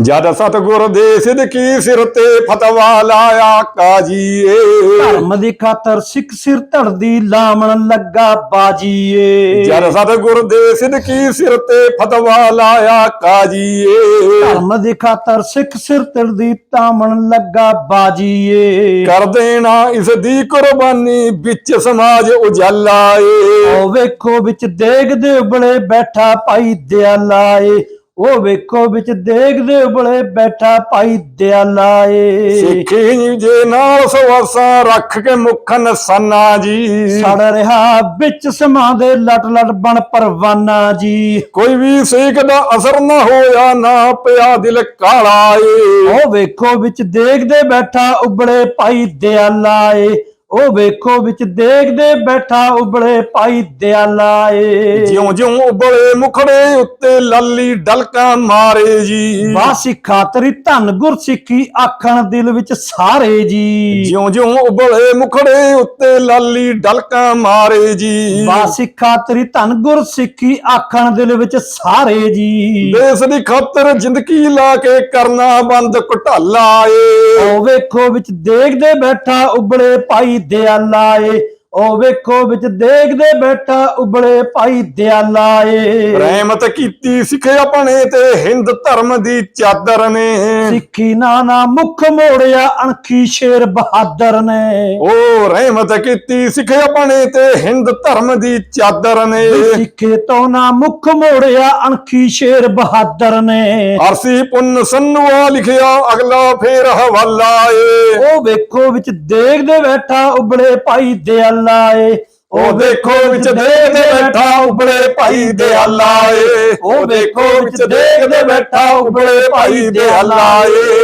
ਜਦ ਸਤਗੁਰ ਦੇ ਸਿਦਕੀ ਸਿਰ ਤੇ ਫਤਵਾ ਲਾਇਆ ਕਾਜੀਏ। ਧਰਮ ਦੀ ਖਾਤਰ ਸਿੱਖ ਸਿਰ ਧੜਦੀ ਲਾਮਣ ਲੱਗਾ ਬਾਜੀਏ। ਜਦ ਸਤਗੁਰ ਦੇ ਸਿਦਕੀ ਸਿਰ ਤੇ ਫਤਵਾ ਲਾਇਆ ਕਾਜੀਏ। ਧਰਮ ਦੀ ਖਾਤਰ ਸਿੱਖ ਸਿਰ ਧੜਦੀ ਤਾਮਣ ਲੱਗਾ ਬਾਜੀਏ। ਕਰ ਦੇਣਾ ਇਸ ਦੀ ਕੁਰਬਾਨੀ ਵਿੱਚ ਸਮਾਜ ਉਜਾਲਾ ਏ ਉਹ ਵੇਖੋ ਵਿੱਚ ਦੇਗ ਦੇ ਉਬਲੇ ਬੈਠਾ ਭਾਈ ਦਿਆਲਾ ਏ ਉਹ ਵੇਖੋ ਵਿੱਚ ਦੇਗ ਦੇ ਉਬਲੇ ਬੈਠਾ ਭਾਈ ਦਿਆਲਾ ਏ। ਸਿੱਖੀ ਜੇ ਨਾਲ ਸਵਾਸਾਂ ਰੱਖ ਕੇ ਮੁੱਖ ਨਸਾਨਾ ਜੀ। ਸੜ ਰਿਹਾ ਵਿੱਚ ਸਮਾਂ ਦੇ ਲਟ ਲਟ ਬਣ ਪਰਵਾਨਾ ਜੀ। ਕੋਈ ਵੀ ਸੇਕ ਦਾ ਅਸਰ ਨਾ ਹੋਇਆ ਨਾ ਪਿਆ ਦਿਲ ਕਾਲਾ ਏ। ਉਹ ਵੇਖੋ ਵਿੱਚ ਦੇਖਦੇ ਬੈਠਾ ਉਬਲੇ ਭਾਈ ਦਿਆਲਾ ਏ। ਉਹ ਵੇਖੋ ਵਿੱਚ ਦੇਖਦੇ ਬੈਠਾ ਉਬਲੇ ਭਾਈ ਦਿਆਲਾ ਏ। ਜਿਉਂ ਜਿਉਂ ਉਬਲੇ ਮੁਖੜੇ ਉੱਤੇ ਲਾਲੀ ਡਲਕਾਂ ਮਾਰੇ ਜੀ। ਵਾਸੀ ਖਾਤਰੀ ਧੰਨ ਗੁਰ ਸਿੱਖੀ ਆਖਣ ਦਿਲ ਵਿੱਚ ਸਾਰੇ ਜੀ। ਜਿਉਂ ਜਿਉਂ ਉਬਲੇ ਮੁਖੜੇ ਉੱਤੇ ਲਾਲੀ ਡਲਕਾਂ ਮਾਰੇ ਜੀ। ਵਾਸੀ ਖਾਤਰੀ ਧੰਨ ਗੁਰ ਸਿੱਖੀ ਆਖਣ ਦਿਲ ਵਿੱਚ ਸਾਰੇ ਜੀ। ਦੇਸ ਦੀ ਖਾਤਰ ਜ਼ਿੰਦਗੀ ਲਾ ਕੇ ਕਰਨਾ ਬੰਦ ਘੁਟਾਲਾ ਏ। ਉਹ ਵੇਖੋ ਵਿੱਚ ਦੇਖਦੇ ਬੈਠਾ ਉਬਲੇ ਭਾਈ ਦਿਆਲਾ ਏ। ਉਹ ਵੇਖੋ ਵਿੱਚ ਦੇਖਦੇ ਬੈਠਾ ਉਬਲੇ ਭਾਈ ਦਿਆਲਾ ਏ। ਰਹਿਮਤ ਕੀਤੀ ਸਿੱਖ ਆਪਣੇ ਤੇ ਹਿੰਦ ਧਰਮ ਦੀ ਚਾਦਰ ਨੇ। ਸਿੱਖੀ ਨਾਨਾ ਮੁਖ ਮੋੜਿਆ ਅਣਖੀ ਸ਼ੇਰ ਬਹਾਦਰ ਨੇ। ਉਹ ਰਹਿਮਤ ਕੀਤੀ ਸਿੱਖ ਆਪਣੇ ਤੇ ਹਿੰਦ ਧਰਮ ਦੀ ਚਾਦਰ ਨੇ। ਸਿੱਖੇ ਤੋਂ ਨਾ ਮੁਖ ਮੋੜਿਆ ਅਣਖੀ ਸ਼ੇਰ ਬਹਾਦਰ ਨੇ। ਅਰਸੀ ਪੁੰਨ ਸੰਨਵਾ ਲਿਖਿਆ ਅਗਲਾ ਫੇਰ ਹਵਾਲਾ ਏ। ਉਹ ਵੇਖੋ ਵਿੱਚ ਦੇਖਦੇ ਬੈਠਾ ਉਬਲੇ ਭਾਈ ਦਿਆਲਾ ਏ। ਉਹ ਦੇਖੋ ਵਿੱਚ ਦੇਖਦੇ ਬੈਠਾ ਉਬਲੇ ਭਾਈ ਦਿਆਲਾ ਏ। ਉਹ ਦੇਖੋ ਵਿੱਚ ਦੇਖਦੇ ਬੈਠਾ ਉਬਲੇ ਭਾਈ ਦਿਆਲਾ ਏ।